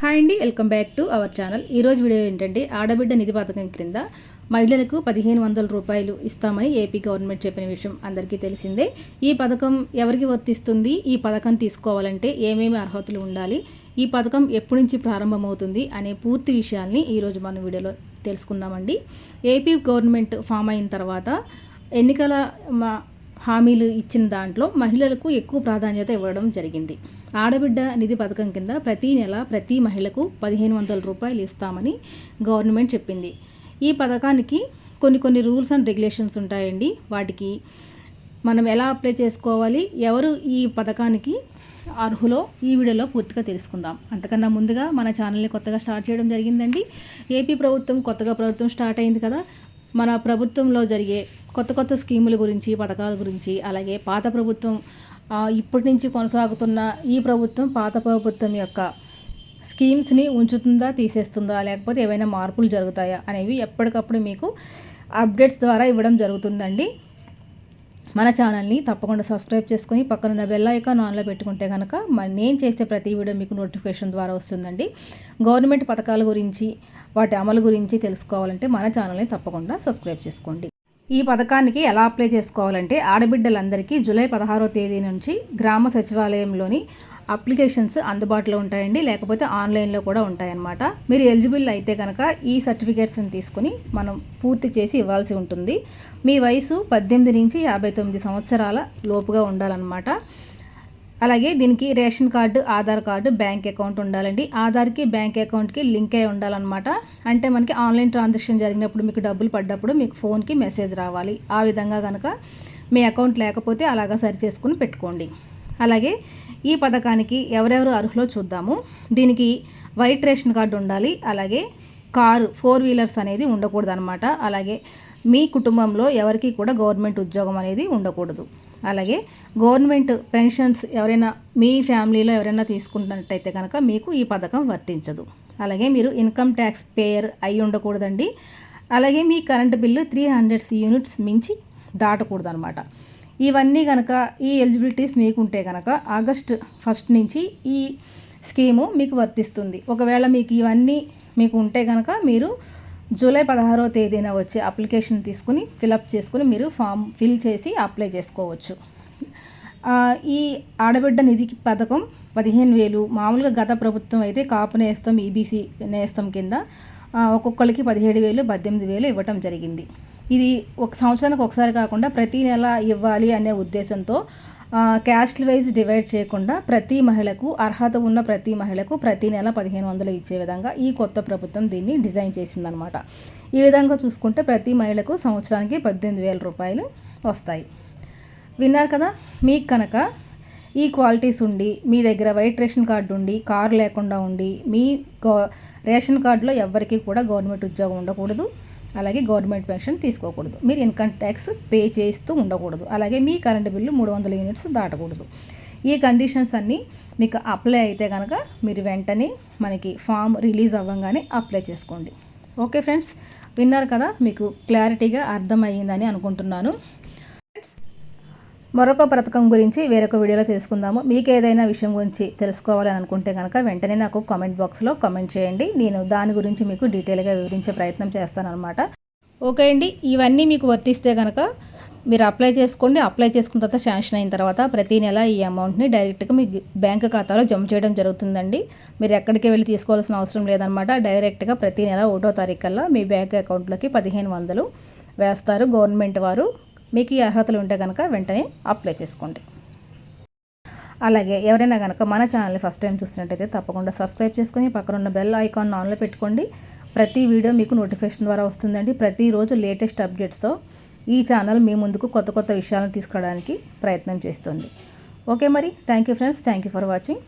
Hi అండి welcome back to our channel. ఈరోజు video ఏంటంటే ఆడబిడ్డ నిధి పథకం క్రింద మహిళలకు పదిహేను వందల రూపాయలు ఇస్తామని ఏపీ గవర్నమెంట్ చెప్పిన విషయం అందరికీ తెలిసిందే. ఈ పథకం ఎవరికి వర్తిస్తుంది? ఈ పథకం తీసుకోవాలంటే ఏమేమి అర్హతలు ఉండాలి? ఈ పథకం ఎప్పటి నుంచి ప్రారంభమవుతుంది అనే పూర్తి విషయాల్ని ఈరోజు మనం వీడియోలో తెలుసుకుందామండి. ఏపీ గవర్నమెంట్ ఫామ్ అయిన తర్వాత ఎన్నికల హామీలు ఇచ్చిన దాంట్లో మహిళలకు ఎక్కువ ప్రాధాన్యత ఇవ్వడం జరిగింది. ఆడబిడ్డ నిధి పథకం కింద ప్రతి నెల ప్రతి మహిళకు పదిహేను వందల రూపాయలు ఇస్తామని గవర్నమెంట్ చెప్పింది. ఈ పథకానికి కొన్ని కొన్ని రూల్స్ అండ్ రెగ్యులేషన్స్ ఉంటాయండి. వాటికి మనం ఎలా అప్లై చేసుకోవాలి ఎవరు ఈ పథకానికి అర్హులో ఈ వీడియోలో పూర్తిగా తెలుసుకుందాం. అంతకన్నా ముందుగా మన ఛానల్ని కొత్తగా స్టార్ట్ చేయడం జరిగిందండి. ఏపీ ప్రభుత్వం కొత్తగా ప్రభుత్వం స్టార్ట్ అయింది కదా. మన ప్రభుత్వంలో జరిగే కొత్త కొత్త స్కీముల గురించి పథకాల గురించి అలాగే పాత ప్రభుత్వం ఇప్పటి నుంచి కొనసాగుతున్న ఈ ప్రభుత్వం పాత ప్రభుత్వం యొక్క స్కీమ్స్ని ఉంచుతుందా తీసేస్తుందా లేకపోతే ఏవైనా మార్పులు జరుగుతాయా అనేవి ఎప్పటికప్పుడు మీకు అప్డేట్స్ ద్వారా ఇవ్వడం జరుగుతుందండి. మన ఛానల్ని తప్పకుండా సబ్స్క్రైబ్ చేసుకొని పక్కన బెల్ ఐకాన్ ఆన్లో పెట్టుకుంటే కనుక నేను చేసే ప్రతి వీడియో మీకు నోటిఫికేషన్ ద్వారా వస్తుందండి. గవర్నమెంట్ పథకాల గురించి వాటి అమలు గురించి తెలుసుకోవాలంటే మన ఛానల్ని తప్పకుండా సబ్స్క్రైబ్ చేసుకోండి. ఈ పథకానికి ఎలా అప్లై చేసుకోవాలంటే ఆడబిడ్డలందరికీ జూలై పదహారో తేదీ నుంచి గ్రామ సచివాలయంలోని అప్లికేషన్స్ అందుబాటులో ఉంటాయండి. లేకపోతే ఆన్లైన్లో కూడా ఉంటాయన్నమాట. మీరు ఎలిజిబుల్ అయితే కనుక ఈ సర్టిఫికేట్స్ని తీసుకుని మనం పూర్తి చేసి ఇవ్వాల్సి ఉంటుంది. మీ వయసు పద్దెనిమిది నుంచి యాభై తొమ్మిది సంవత్సరాల లోపుగా ఉండాలన్నమాట. అలాగే దీనికి ration card Aadhaar card bank account ఉండాలండి. ఆధార్కి బ్యాంక్ అకౌంట్కి లింక్ అయి ఉండాలన్నమాట. అంటే మనకి ఆన్లైన్ ట్రాన్సాక్షన్ జరిగినప్పుడు మీకు డబ్బులు పడ్డప్పుడు మీకు ఫోన్కి మెసేజ్ రావాలి. ఆ విధంగా కనుక మీ అకౌంట్ లేకపోతే అలాగా సరి చేసుకుని పెట్టుకోండి. అలాగే ఈ పథకానికి ఎవరెవరు అర్హులో చూద్దాము. దీనికి వైట్ రేషన్ కార్డు ఉండాలి. అలాగే కారు ఫోర్ వీలర్స్ అనేది ఉండకూడదు అనమాట అలాగే మీ కుటుంబంలో ఎవరికి కూడా గవర్నమెంట్ ఉద్యోగం అనేది ఉండకూడదు. అలాగే గవర్నమెంట్ పెన్షన్స్ ఎవరైనా మీ ఫ్యామిలీలో ఎవరైనా తీసుకున్నట్టయితే కనుక మీకు ఈ పథకం వర్తించదు. అలాగే మీరు ఇన్కమ్ ట్యాక్స్ పేయర్ అయి ఉండకూడదండి. అలాగే మీ current bill three hundreds units మించి దాటకూడదు అనమాట ఇవన్నీ కనుక ఈ ఎలిజిబిలిటీస్ మీకు ఉంటే కనుక ఆగస్ట్ ఫస్ట్ నుంచి ఈ స్కీము మీకు వర్తిస్తుంది. ఒకవేళ మీకు ఇవన్నీ మీకు ఉంటే కనుక మీరు జూలై పదహారో తేదీన వచ్చే అప్లికేషన్ తీసుకుని ఫిలప్ చేసుకుని మీరు ఫామ్ ఫిల్ చేసి అప్లై చేసుకోవచ్చు. ఈ ఆడబిడ్డ నిధి పథకం పదిహేను వేలు మామూలుగా గత ప్రభుత్వం అయితే కాపు నేస్తం ఈబీసీ నేస్తం కింద ఒక్కొక్కరికి పదిహేడు వేలు పద్దెనిమిది వేలు ఇవ్వటం జరిగింది. ఇది ఒక సంవత్సరానికి ఒకసారి కాకుండా ప్రతి నెల ఇవ్వాలి అనే ఉద్దేశంతో క్యాస్ట్ వైజ్ డివైడ్ చేయకుండా ప్రతి మహిళకు అర్హత ఉన్న ప్రతి మహిళకు ప్రతి నెల పదిహేను వందలు ఇచ్చే విధంగా ఈ కొత్త ప్రభుత్వం దీన్ని డిజైన్ చేసిందనమాట ఈ విధంగా చూసుకుంటే ప్రతి మహిళకు సంవత్సరానికి పద్దెనిమిది వేల రూపాయలు వస్తాయి. విన్నారు కదా మీకు కనుక ఈ క్వాలిటీస్ ఉండి మీ దగ్గర వైట్ రేషన్ కార్డు ఉండి కారు లేకుండా ఉండి మీ రేషన్ కార్డులో ఎవరికి కూడా గవర్నమెంట్ ఉద్యోగం ఉండకూడదు. అలాగే గవర్నమెంట్ పెన్షన్ తీసుకోకూడదు. మీరు ఇన్కమ్ ట్యాక్స్ పే చేస్తూ ఉండకూడదు. అలాగే మీ కరెంటు బిల్లు మూడు వందల యూనిట్స్ దాటకూడదు. ఈ కండిషన్స్ అన్నీ మీకు అప్లై అయితే కనుక మీరు వెంటనే మనకి ఫామ్ రిలీజ్ అవ్వగానే అప్లై చేసుకోండి. ఓకే ఫ్రెండ్స్ విన్నారు కదా మీకు క్లారిటీగా అర్థమయ్యిందని అనుకుంటున్నాను. మరొక పథకం గురించి వేరొక వీడియోలో తెలుసుకుందాము. మీకు ఏదైనా విషయం గురించి తెలుసుకోవాలని అనుకుంటే కనుక వెంటనే నాకు కామెంట్ బాక్స్లో కామెంట్ చేయండి. నేను దాని గురించి మీకు డీటెయిల్గా వివరించే ప్రయత్నం చేస్తాను అనమాట ఓకే అండి ఇవన్నీ మీకు వర్తిస్తే కనుక మీరు అప్లై చేసుకోండి. అప్లై చేసుకున్న తర్వాత శాంక్షన్ అయిన తర్వాత ప్రతి నెల ఈ అమౌంట్ని డైరెక్ట్గా మీ బ్యాంక్ ఖాతాలో జమ చేయడం జరుగుతుందండి. మీరు ఎక్కడికి వెళ్ళి తీసుకోవాల్సిన అవసరం లేదనమాట డైరెక్ట్గా ప్రతి నెల ఒకటో తారీఖు కల్లా మీ బ్యాంక్ అకౌంట్లోకి పదిహేను వందలు వేస్తారు గవర్నమెంట్ వారు. మీకు ఈ అర్హతలు ఉంటే కనుక వెంటనే అప్లై చేసుకోండి. అలాగే ఎవరైనా కనుక మన ఛానల్ని ఫస్ట్ టైం చూస్తున్నట్టయితే తప్పకుండా సబ్స్క్రైబ్ చేసుకొని పక్కన ఉన్న బెల్ ఐకాన్ ఆన్లో పెట్టుకోండి. ప్రతి వీడియో మీకు నోటిఫికేషన్ ద్వారా వస్తుందండి. ప్రతిరోజు లేటెస్ట్ అప్డేట్స్తో ఈ ఛానల్ మీ ముందుకు కొత్త కొత్త విషయాలను తీసుకురావడానికి ప్రయత్నం చేస్తుంది. ఓకే మరి. Thank you friends. Thank you for watching.